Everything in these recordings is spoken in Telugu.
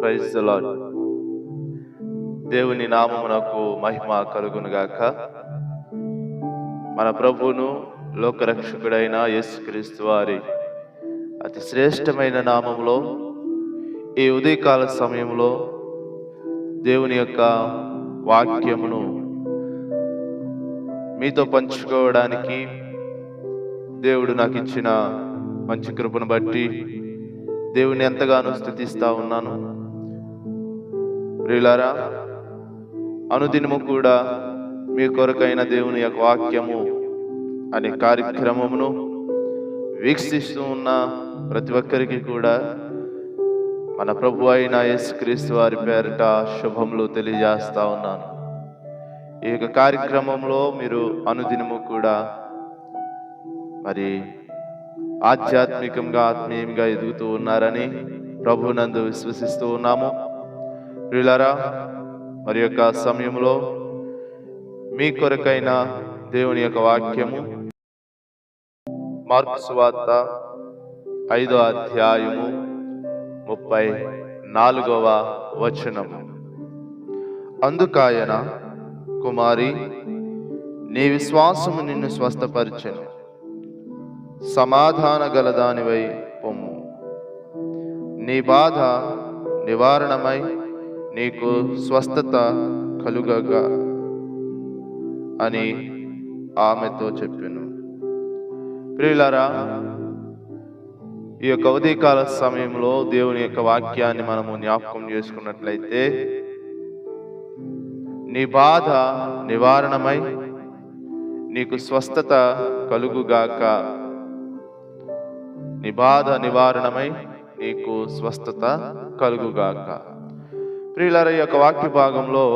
ప్రైజ్ ద దేవుని నామమునకు మహిమ కలుగునుగాక. మన ప్రభువును లోకరక్షకుడైన యేసుక్రీస్తు వారి అతి శ్రేష్టమైన నామములో ఈ ఉదయకాల సమయంలో దేవుని యొక్క వాక్యమును మీతో పంచుకోవడానికి దేవుడు నాకు ఇచ్చిన మంచి కృపను బట్టి దేవుని ఎంతగానో స్థుతిస్తా ఉన్నాను. ప్రియులారా అనుదినము కూడా మీ కొరకైన దేవుని యొక్క వాక్యము అనే కార్యక్రమమును వీక్షిస్తూ ఉన్న ప్రతి ఒక్కరికి కూడా మన ప్రభు అయిన యేసుక్రీస్తు వారి పేరిట శుభములు తెలియజేస్తా ఉన్నాను. ఈ యొక్క కార్యక్రమంలో మీరు అనుదినము కూడా మరి ఆధ్యాత్మికంగా ఆత్మీయంగా ఎదుగుతూ ఉన్నారని ప్రభునందు విశ్వసిస్తూ ఉన్నాము. ప్రియులారా మరి యొక్క సమయంలో మీ కొరకైన దేవుని యొక్క వాక్యము మార్పు సువార్త ఐదో అధ్యాయము ముప్పై నాలుగవ వచనం. అందుకాయన కుమారి నీ విశ్వాసము నిన్ను స్వస్థపరిచను. సమాధాన గలదానివై పొమ్ము. నీ బాధ నివారణమై నీకు స్వస్థత కలుగగా అని ఆమెతో చెప్పాను. ప్రియులారా ఈ యొక్క ఉదయకాల సమయంలో దేవుని యొక్క వాక్యాన్ని మనము జ్ఞాపకం చేసుకున్నట్లయితే నీ బాధ నివారణమై నీకు స్వస్థత కలుగుగాక నీ బాధ నివారణమై నీకు స్వస్థత కలుగుగాక. ప్రియులార యొక్క వాక్య భాగంలో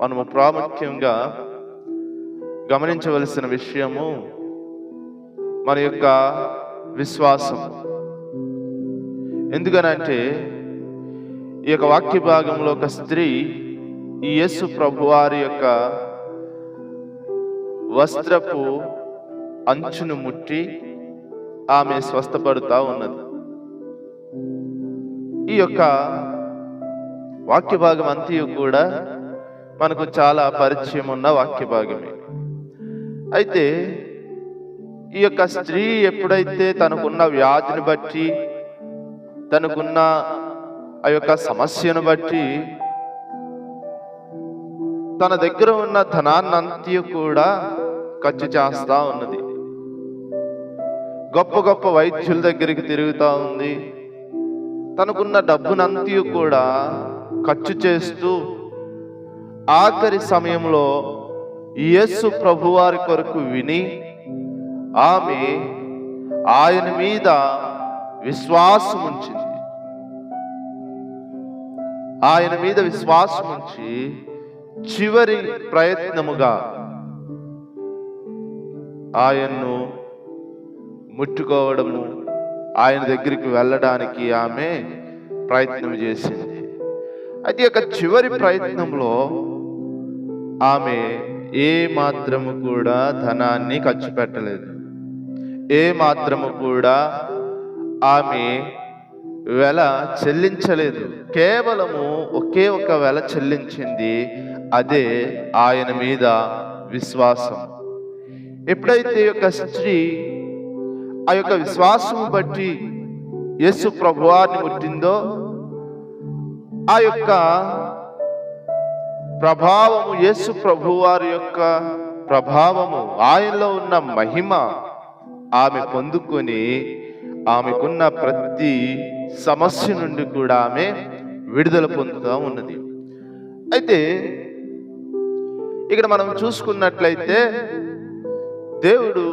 మనము ప్రాముఖ్యంగా గమనించవలసిన విషయము మన యొక్క విశ్వాసం. ఎందుకనంటే ఈ యొక్క వాక్య భాగంలో ఒక స్త్రీ ఈ యేసు ప్రభువారి యొక్క వస్త్రపు అంచును ముట్టి ఆమె స్వస్థపడుతూ ఉన్నది. ఈ యొక్క వాక్య భాగం అంతయు కూడా మనకు చాలా పరిచయం ఉన్న వాక్య భాగమే అయితే ఈ యొక్క స్త్రీ ఎప్పుడైతే తనకున్న వ్యాధిని బట్టి తనకున్న ఆ యొక్క సమస్యను బట్టి తన దగ్గర ఉన్న ధనాన్నంతయు కూడా ఖర్చు చేస్తా ఉన్నది. గొప్ప గొప్ప వైద్యుల దగ్గరికి తిరుగుతూ ఉంది. తనకున్న డబ్బునంతయు కూడా ఖర్చు చేస్తూ ఆఖరి సమయంలో యేసు ప్రభువారి కొరకు విని ఆమె ఆయన మీద విశ్వాసం ఉంచింది. ఆయన మీద విశ్వాసం ఉంచి చివరి ప్రయత్నముగా ఆయన్ను ముట్టుకోవడము ఆయన దగ్గరికి వెళ్ళడానికి ఆమె ప్రయత్నం చేసింది. అయితే యొక్క చివరి ప్రయత్నంలో ఆమె ఏ మాత్రము కూడా ధనాన్ని ఖర్చు పెట్టలేదు. ఏ మాత్రము కూడా ఆమె వెల చెల్లించలేదు. కేవలము ఒకే ఒక వెల చెల్లించింది అదే ఆయన మీద విశ్వాసం. ఎప్పుడైతే ఒక యొక్క స్త్రీ ఆ యొక్క విశ్వాసం బట్టి యేసు ప్రభువాన్ని ముట్టిందో ఆ యొక్క ప్రభావము యేసు ప్రభువారి యొక్క ప్రభావము ఆయనలో ఉన్న మహిమ ఆమె పొందుకొని ఆమెకున్న ప్రతి సమస్య నుండి కూడా ఆమె విడుదల పొందుతూ ఉన్నది. అయితే ఇక్కడ మనం చూసుకున్నట్లయితే దేవుడు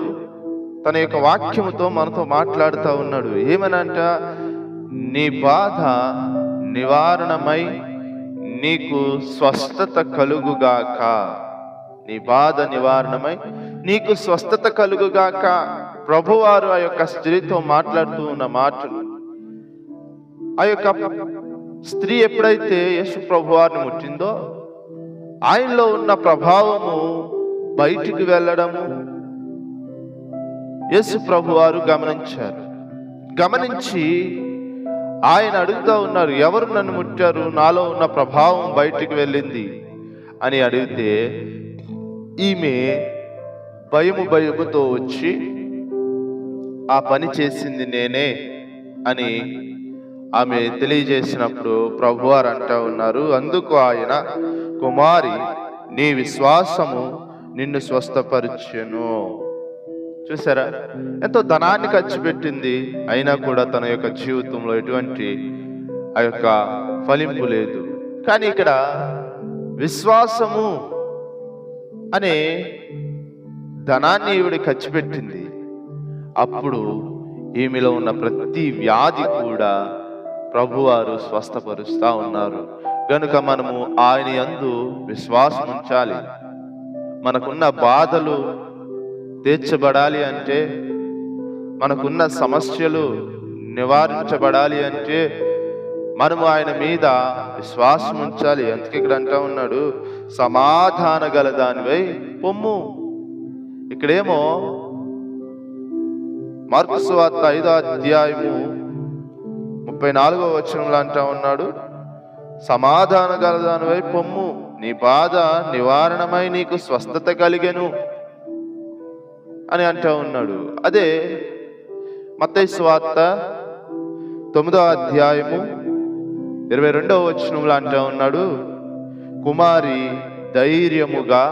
తన యొక్క వాక్యముతో మనతో మాట్లాడుతూ ఉన్నాడు. ఏమనంట? నీ బాధ నివారణమై నీకు స్వస్థత కలుగుగాక. నీ బాధ నివారణమై నీకు స్వస్థత కలుగుగాక. ప్రభువారు ఆ యొక్క స్త్రీతో మాట్లాడుతూ ఉన్న మాటలు. ఆ యొక్క స్త్రీ ఎప్పుడైతే యేసు ప్రభువారిని ముట్టిందో ఆయనలో ఉన్న ప్రభావము బయటికి వెళ్ళడము యేసు ప్రభువారు గమనించారు. గమనించి ఆయన అడుగుతూ ఉన్నారు ఎవరు నన్ను ముట్టారు? నాలో ఉన్న ప్రభావం బయటికి వెళ్ళింది? అని అడిగితే ఈమె భయము భయముతో వచ్చి ఆ పని చేసింది నేనే అని ఆమె తెలియజేసినప్పుడు ప్రభువారు అంటా ఉన్నారు అందుకు ఆయన కుమారి నీ విశ్వాసము నిన్ను స్వస్థపరిచెను. చూసారా? ఎంతో ధనాన్ని ఖర్చు పెట్టింది. అయినా కూడా తన యొక్క జీవితంలో ఎటువంటి ఆ యొక్క ఫలింపు లేదు. కానీ ఇక్కడ విశ్వాసము అనే ధనాన్ని ఈవిడ ఖర్చు పెట్టింది. అప్పుడు ఈమెలో ఉన్న ప్రతి వ్యాధి కూడా ప్రభువారు స్వస్థపరుస్తా ఉన్నారు. కనుక మనము ఆయన అందు విశ్వాసం ఉంచాలి మనకున్న బాధలు తీర్చబడాలి అంటే మనకున్న సమస్యలు నివారించబడాలి అంటే మనము ఆయన మీద విశ్వాసం ఉంచాలి. అందుకే ఇక్కడ అంటా ఉన్నాడు సమాధాన గల దానివై పొమ్ము. ఇక్కడేమో మార్కు సువార్త ఐదో అధ్యాయము ముప్పై నాలుగో వచనంలో అంటా ఉన్నాడు సమాధాన గల దానివై పొమ్ము. నీ బాధ నివారణమై నీకు స్వస్థత కలిగెను. అని అంటూ ఉన్నాడు. అదే మత్తయి తొమ్మిదో అధ్యాయము ఇరవై రెండవ వచనంలో అంటూ ఉన్నాడు కుమారి ధైర్యముగా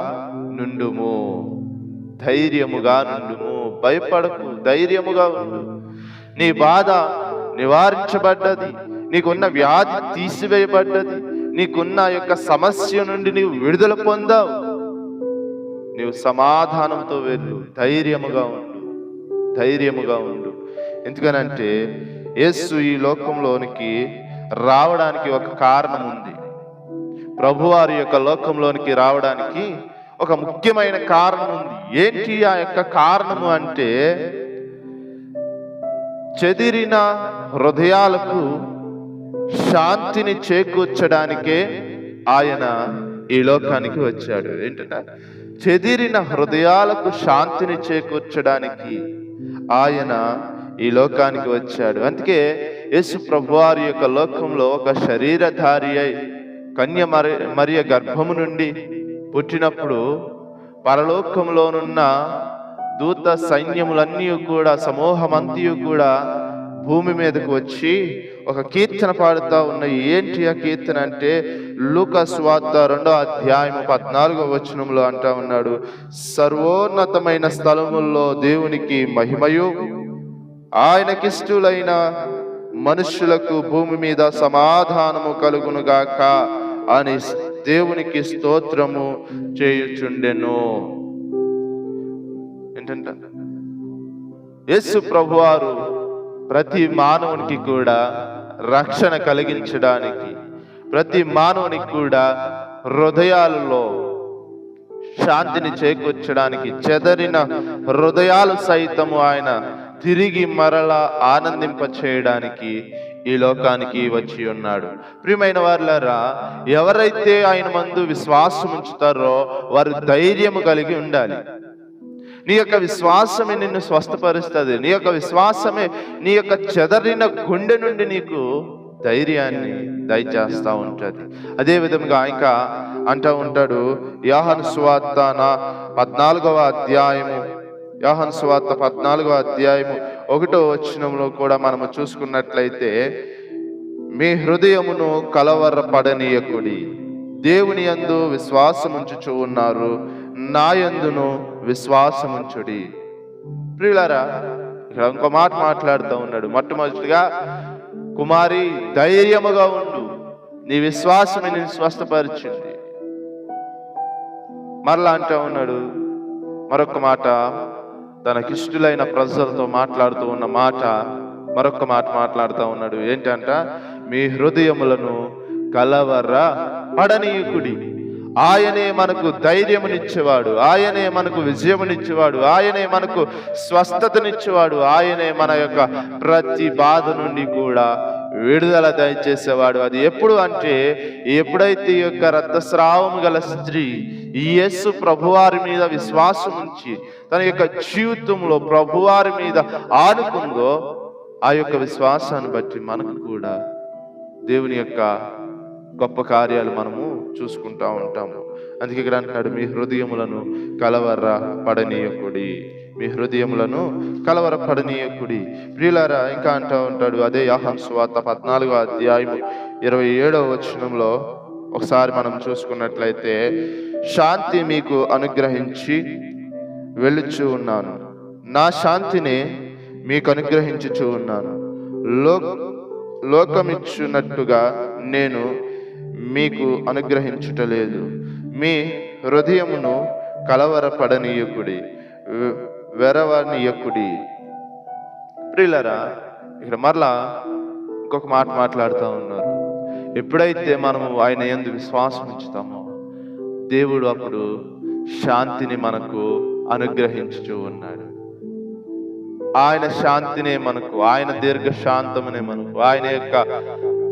నుండుము ధైర్యముగా నుండుము భయపడకు ధైర్యముగా ఉండు. నీ బాధ నివారించబడ్డది నీకున్న వ్యాధి తీసివేయబడ్డది నీకున్న యొక్క సమస్య నుండి నీవు విడుదల పొందావు. నీవు సమాధానంతో వెళ్ళు ధైర్యముగా ఉండు ధైర్యముగా ఉండు. ఎందుకనంటే యేసు ఈ లోకంలోనికి రావడానికి ఒక కారణం ఉంది ప్రభువారి యొక్క లోకంలోనికి రావడానికి ఒక ముఖ్యమైన కారణం ఉంది ఏంటి ఆ యొక్క కారణము అంటే చెదిరిన హృదయాలకు శాంతిని చేకూర్చడానికే ఆయన ఈ లోకానికి వచ్చాడు. ఏంటంటే చెదిరిన హృదయాలకు శాంతిని చేకూర్చడానికి ఆయన ఈ లోకానికి వచ్చాడు. అందుకే యేసు ప్రభువారి యొక్క లోకంలో ఒక శరీరధారి అయి కన్య మరి మరియ గర్భము నుండి పుట్టినప్పుడు పరలోకంలోనున్న దూత సైన్యములన్నీ కూడా సమూహమంతయు కూడా భూమి మీదకు వచ్చి ఒక కీర్తన పాడుతూ ఉన్న ఏంటి ఆ కీర్తన అంటే లూక స్వార్త రెండో అధ్యాయం పద్నాలుగో వచనంలో అంటా ఉన్నాడు సర్వోన్నతమైన స్థలముల్లో దేవునికి మహిమయు. ఆయనకిష్టులైన మనుష్యులకు భూమి మీద సమాధానము కలుగునుగాక అని దేవునికి స్తోత్రము చేయుచుండెను. ఏంటంట? యేసు ప్రభువారు ప్రతి మానవునికి కూడా రక్షణ కలిగించడానికి ప్రతి మానవునికి కూడా హృదయాలలో శాంతిని చేకూర్చడానికి చెదరిన హృదయాలు సైతము ఆయన తిరిగి మరలా ఆనందింప చేయడానికి ఈ లోకానికి వచ్చి ఉన్నాడు. ప్రియమైన వారులరా ఎవరైతే ఆయన మందు విశ్వాసం ఉంచుతారో వారు ధైర్యము కలిగి ఉండాలి. నీ యొక్క విశ్వాసమే నిన్ను స్వస్థపరుస్తుంది. నీ యొక్క విశ్వాసమే నీ యొక్క చెదరిన గుండె నుండి నీకు ధైర్యాన్ని దయచేస్తూ ఉంటుంది. అదే విధంగా ఇంకా అంటూ ఉంటాడు యాహన్ సువార్త నా పద్నాలుగవ అధ్యాయము. యాహన్ సువార్త పద్నాలుగవ అధ్యాయము ఒకటో వచనంలో కూడా మనము చూసుకున్నట్లయితే మీ హృదయమును కలవరపడనీయకుడి దేవుని యందు విశ్వాసముంచుచు ఉన్నారు. నా యందును విశ్వాసముంచుడి. ప్రియులారా ఇక్కడ ఇంకో మాట మాట్లాడుతూ ఉన్నాడు. మొట్టమొదటిగా కుమారి ధైర్యముగా ఉండు. నీ విశ్వాసమే నేను స్వస్థపరిచింది మరలా అంటూ ఉన్నాడు. మరొక మాట తనకిష్టులైన ప్రజలతో మాట్లాడుతూ ఉన్న మాట మరొక మాట మాట్లాడుతూ ఉన్నాడు. ఏంటంట? మీ హృదయములను కలవర పడనీయకుడి ఆయనే మనకు ధైర్యమునిచ్చేవాడు ఆయనే మనకు విజయమునిచ్చేవాడు ఆయనే మనకు స్వస్థతనిచ్చేవాడు ఆయనే మన యొక్క ప్రతి బాధ నుండి కూడా విడుదల దయచేసేవాడు. అది ఎప్పుడు అంటే ఎప్పుడైతే ఈ యొక్క రక్తస్రావం గల స్త్రీ ఈ యేసు ప్రభువారి మీద విశ్వాసం ఉంచి తన యొక్క జీవితంలో ప్రభువారి మీద ఆనుకుందో ఆ యొక్క విశ్వాసాన్ని బట్టి మనకు కూడా దేవుని యొక్క గొప్ప కార్యాలు మనము చూసుకుంటా ఉంటాము. అందుకే ఇక్కడ అంటున్నాడు మీ హృదయములను కలవర పడనీయకుడి. మీ హృదయములను కలవర పడనీయకుడి. ప్రియులారా ఇంకా అంటూ ఉంటాడు అదే యాహం స్వాత పద్నాలుగో అధ్యాయం ఇరవై ఏడవ వచనంలో ఒకసారి మనం చూసుకున్నట్లయితే శాంతి మీకు అనుగ్రహించి వెళ్ళుచు ఉన్నాను. నా శాంతిని మీకు అనుగ్రహించుచూ ఉన్నాను. లో లోకమిచ్చున్నట్టుగా నేను మీకు అనుగ్రహించుటలేదు. మీ హృదయమును కలవరపడనీయకుడి వెరవనీయకుడి. ప్రియులరా ఇక్కడ మరలా ఇంకొక మాట మాట్లాడుతూ ఉన్నారు. ఎప్పుడైతే మనము ఆయన ఎందు విశ్వాసం ఉంచుతామో దేవుడు అప్పుడు శాంతిని మనకు అనుగ్రహించుచూ ఉన్నాడు. ఆయన శాంతినే మనకు ఆయన దీర్ఘ శాంతమునే మనకు ఆయన యొక్క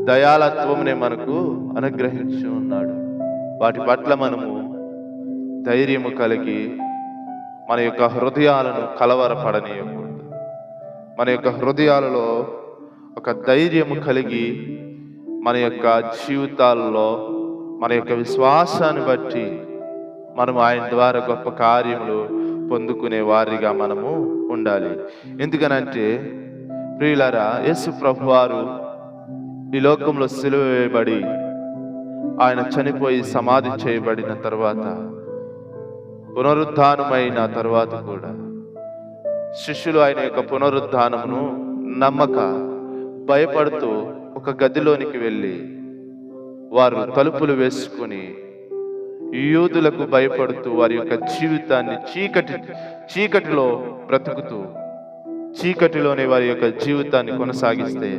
దయాలత్వమునే మనకు అనుగ్రహించి ఉన్నాడు. వాటి పట్ల మనము ధైర్యము కలిగి మన యొక్క హృదయాలను కలవరపడనీయకూడదు. మన యొక్క హృదయాలలో ఒక ధైర్యము కలిగి మన యొక్క జీవితాల్లో మన యొక్క విశ్వాసాన్ని బట్టి మనము ఆయన ద్వారా గొప్ప కార్యములు పొందుకునే వారిగా మనము ఉండాలి. ఎందుకనంటే ప్రియులరా యేసు ప్రభువారు ఈ లోకంలో సిలువ వేయబడి ఆయన చనిపోయి సమాధి చేయబడిన తర్వాత పునరుద్ధానమైన తర్వాత కూడా శిష్యులు ఆయన యొక్క పునరుద్ధానమును నమ్మక భయపడుతూ ఒక గదిలోనికి వెళ్ళి వారు తలుపులు వేసుకొని యూదులకు భయపడుతూ వారి యొక్క జీవితాన్ని చీకటి చీకటిలో బ్రతుకుతూ చీకటిలోనే వారి యొక్క జీవితాన్ని కొనసాగిస్తే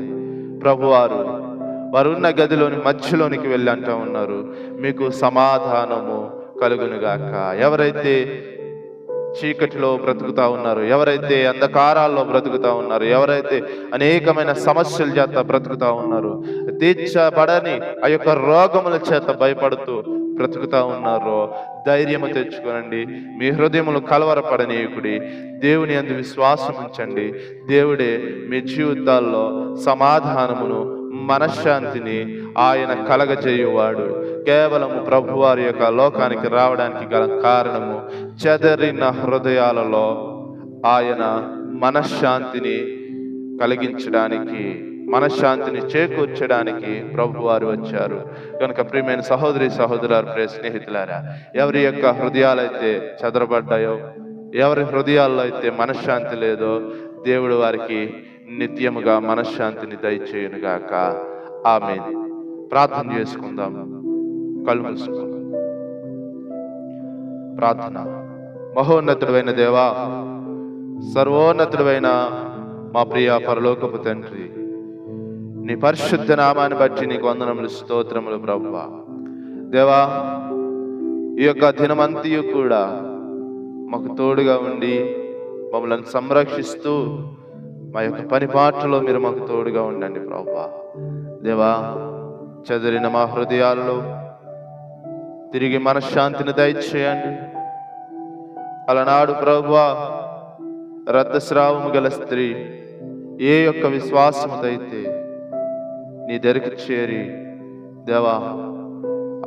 ప్రభువారు వారు ఉన్న గదిలోని మధ్యలోనికి వెళ్ళి అంటూ ఉన్నారు. మీకు సమాధానము కలుగునుగాక. ఎవరైతే చీకటిలో బ్రతుకుతా ఉన్నారు ఎవరైతే అంధకారాల్లో బ్రతుకుతా ఉన్నారు ఎవరైతే అనేకమైన సమస్యల చేత బ్రతుకుతా ఉన్నారు తీర్చబడని ఆ యొక్క రోగముల చేత భయపడుతూ బ్రతుకుతా ఉన్నారో ధైర్యము తెచ్చుకోనండి. మీ హృదయములు కలవరపడనీయకుడి. దేవుని అందు విశ్వాసం ఉంచండి. దేవుడే మీ జీవితాల్లో సమాధానమును మనశ్శాంతిని ఆయన కలగజేయువాడు. కేవలము ప్రభువారి యొక్క లోకానికి రావడానికి గల కారణము చెదరిన హృదయాలలో ఆయన మనశ్శాంతిని కలిగించడానికి మనశ్శాంతిని చేకూర్చడానికి ప్రభువారు వచ్చారు. కనుక ప్రియమైన సహోదరి సహోదరారు ప్రియ స్నేహితులారా ఎవరి యొక్క హృదయాలైతే చెదరబడ్డాయో ఎవరి హృదయాల్లో అయితే మనశ్శాంతి లేదో దేవుడు వారికి నిత్యముగా మనశ్శాంతిని దయచేయునుగాక. ఆమె ప్రార్థన చేసుకుందాం. కళ్ళు మూసుకుందాం ప్రార్థన. మహోన్నతుడైన దేవా సర్వోన్నతుడైన మా ప్రియ పరలోకపు తండ్రి నీ పరిశుద్ధ నామాన్ని బట్టి నీకు వందనములు స్తోత్రములు ప్రభువా దేవా ఈ యొక్క దినమంతియు కూడా మాకు తోడుగా ఉండి మమ్మల్ని సంరక్షిస్తూ మా యొక్క పని పాటలో మీరు మాకు తోడుగా ఉండండి ప్రభా. దేవా చెదిరిన మా హృదయాల్లో తిరిగి మనశ్శాంతిని దయచేయండి. అలనాడు ప్రభువా రక్తస్రావము గల స్త్రీ ఏ యొక్క విశ్వాసముదైతే నీ దగ్గరికి చేరి దేవా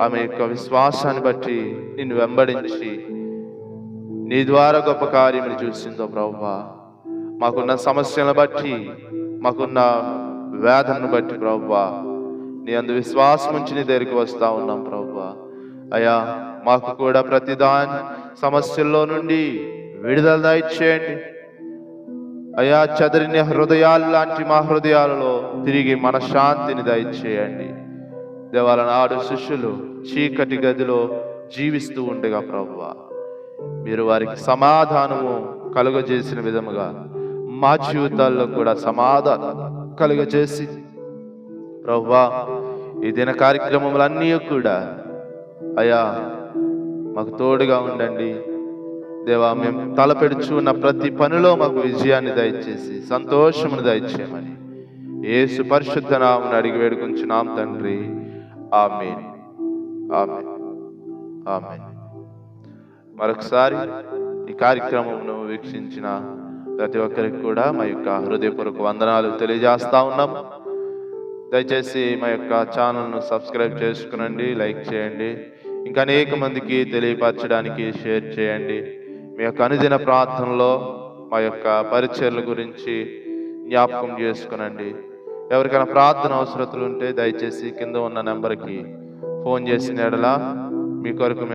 ఆమె యొక్క విశ్వాసాన్ని బట్టి నిన్ను వెంబడించి నీ ద్వారా గొప్ప కార్యములు చూసిందో ప్రభువా. మాకున్న సమస్యలను బట్టి మాకున్న వేదనను బట్టి ప్రభువా నీ అందు విశ్వాసం ఉంచి నీ దగ్గరికి వస్తూ ఉన్నాం ప్రభువా. అయ్యా మాకు కూడా ప్రతిదాని సమస్యల్లో నుండి విడుదల దయచేయండి. అయా చదిరిన హృదయాలు లాంటి మా హృదయాలలో తిరిగి మన శాంతిని దయచేయండి. దేవాల నాడు శిష్యులు చీకటి గదిలో జీవిస్తూ ఉండగా ప్రభువా మీరు వారికి సమాధానము కలుగజేసిన విధముగా మా జీవితాల్లో కూడా సమాధానం కలుగజేసి. ప్రవ్వా ఈ దిన కార్యక్రమములన్నీ కూడా అయా మాకు తోడుగా ఉండండి. దేవా మేము తలపెడుచున్న ప్రతి పనిలో మాకు విజయాన్ని దయచేసి సంతోషమును దయచేయమని. ఏసు పరిశుద్ధ నామను అడిగి వేడుకుంటున్నాం తండ్రి. ఆమె ఆమె ఆమె మరొకసారి ఈ కార్యక్రమమును వీక్షించిన ప్రతి ఒక్కరికి కూడా మా యొక్క హృదయపూర్వక వందనాలు తెలియజేస్తా ఉన్నాం. దయచేసి మా యొక్క ఛానల్ను సబ్స్క్రైబ్ చేసుకునండి లైక్ చేయండి. ఇంకా అనేక మందికి తెలియపరచడానికి షేర్ చేయండి. మీ యొక్క అనుదిన ప్రార్థనలో మా యొక్క పరిచయల గురించి జ్ఞాపకం చేసుకునండి. ఎవరికైనా ప్రార్థన అవసరతలు ఉంటే దయచేసి కింద ఉన్న నెంబర్కి ఫోన్ చేసిన ఎడలా మీ కొరకు